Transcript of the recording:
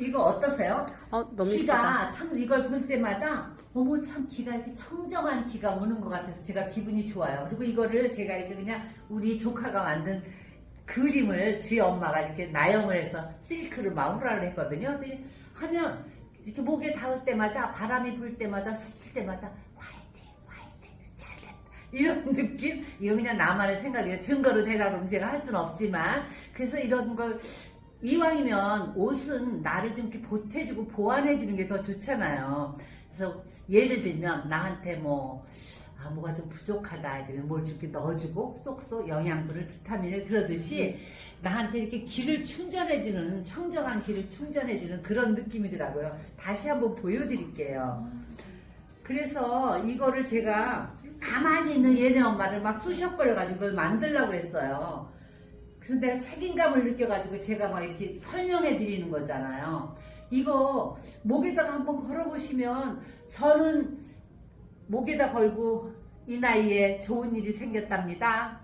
이거 어떠세요? 어, 너무. 기가 참 이걸 볼 때마다 어머 참 기가 이렇게 청정한 기가 오는 것 같아서 제가 기분이 좋아요. 그리고 이거를 제가 이렇게 그냥 우리 조카가 만든 그림을 제 엄마가 이렇게 나영을 해서 실크로 마우라를 했거든요. 근데 하면 이렇게 목에 닿을 때마다 바람이 불 때마다 스칠 때마다 화이팅 화이팅 잘됐다 이런 느낌 이거 그냥 나만의 생각이에요. 증거를 대라 그러면 제가 할 수는 없지만 그래서 이런 걸 이왕이면 옷은 나를 좀 이렇게 보태주고 보완해주는 게 더 좋잖아요. 그래서 예를 들면 나한테 뭐, 아, 뭐가 좀 부족하다 이러면 뭘좀 이렇게 넣어주고 쏙쏙 영양분을 비타민을 그러듯이 나한테 이렇게 기를 충전해주는 청정한 기를 충전해주는 그런 느낌이더라고요. 다시 한번 보여드릴게요. 그래서 이거를 제가 가만히 있는 얘네 엄마를 막 쑤셔버려가지고 이걸 만들려고 했어요. 내가 책임감을 느껴가지고 제가 막 이렇게 설명해 드리는 거잖아요. 이거 목에다가 한번 걸어보시면 저는 목에다 걸고 이 나이에 좋은 일이 생겼답니다.